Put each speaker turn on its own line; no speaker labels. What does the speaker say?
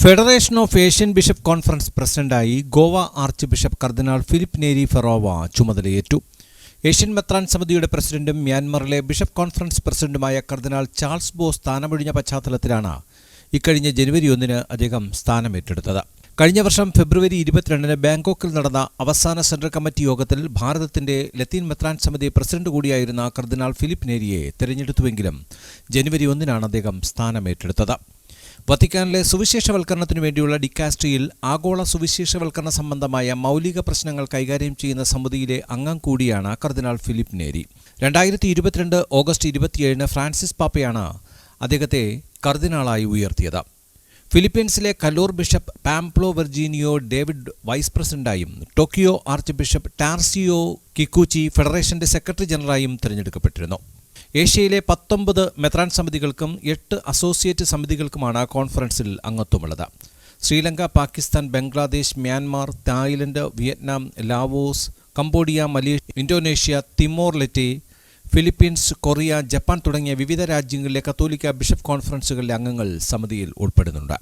Federation of Asian bishop conference പ്രസിഡന്റായി Goa archbishop കർദിനാൾ Philip Neri Ferrao ചുമതലയേറ്റു. ഏഷ്യൻ മെത്രാൻ സമിതിയുടെ പ്രസിഡന്റും മ്യാൻമറിലെ ബിഷപ്പ് കോൺഫറൻസ് പ്രസിഡന്റുമായ കർദിനാൾ ചാൾസ് ബോ സ്ഥാനമൊഴിഞ്ഞ പശ്ചാത്തലത്തിലാണ് ഇക്കഴിഞ്ഞ ജനുവരി ഒന്നിന് അദ്ദേഹം സ്ഥാനമേറ്റെടുത്തത്. കഴിഞ്ഞ വർഷം ഫെബ്രുവരി ഇരുപത്തിരണ്ടിന് ബാങ്കോക്കിൽ നടന്ന അവസാന സെൻട്രൽ കമ്മിറ്റി യോഗത്തിൽ ഭാരതത്തിന്റെ ലത്തീൻ മെത്രാൻ സമിതി പ്രസിഡന്റ് കൂടിയായിരുന്ന കർദിനാൾ ഫിലിപ്പ് നേരിയെ തെരഞ്ഞെടുത്തുവെങ്കിലും ജനുവരി ഒന്നിനാണ് അദ്ദേഹം സ്ഥാനമേറ്റെടുത്തത്. വത്തിക്കാനിലെ സുവിശേഷവൽക്കരണത്തിനു വേണ്ടിയുള്ള ഡിക്കാസ്ട്രിയിൽ ആഗോള സുവിശേഷവൽക്കരണ സംബന്ധമായ മൗലിക പ്രശ്നങ്ങൾ കൈകാര്യം ചെയ്യുന്ന സമിതിയിലെ അംഗം കൂടിയാണ് കർദിനാൾ ഫിലിപ്പ് നേരി. രണ്ടായിരത്തി ഇരുപത്തിരണ്ട് ഓഗസ്റ്റ് ഇരുപത്തിയേഴിന് ഫ്രാൻസിസ് പാപ്പയാണ് അദ്ദേഹത്തെ കർദിനാളായി ഉയർത്തിയത്. ഫിലിപ്പീൻസിലെ Kallur bishop Pablo Virgilio David vice പ്രസിഡന്റായും Tokyo archbishop Tarcisio Kikuchi ഫെഡറേഷന്റെ സെക്രട്ടറി ജനറലായും തിരഞ്ഞെടുക്കപ്പെട്ടിരുന്നു. ഏഷ്യയിലെ പത്തൊമ്പത് മെത്രാൻ സമിതികൾക്കും എട്ട് അസോസിയേറ്റ് സമിതികൾക്കുമാണ് കോൺഫറൻസിൽ അംഗത്വമുള്ളത്. Sri Lanka Pakistan Bangladesh Myanmar Thailand Vietnam Laos Cambodia Malaysia Indonesia Timor Leste Philippines Korea Japan തുടങ്ങിയ വിവിധ രാജ്യങ്ങളിലെ കത്തോലിക്ക ബിഷപ്പ് കോൺഫറൻസുകളിലെ അംഗങ്ങൾ സമിതിയിൽ ഉൾപ്പെടുന്നുണ്ട്.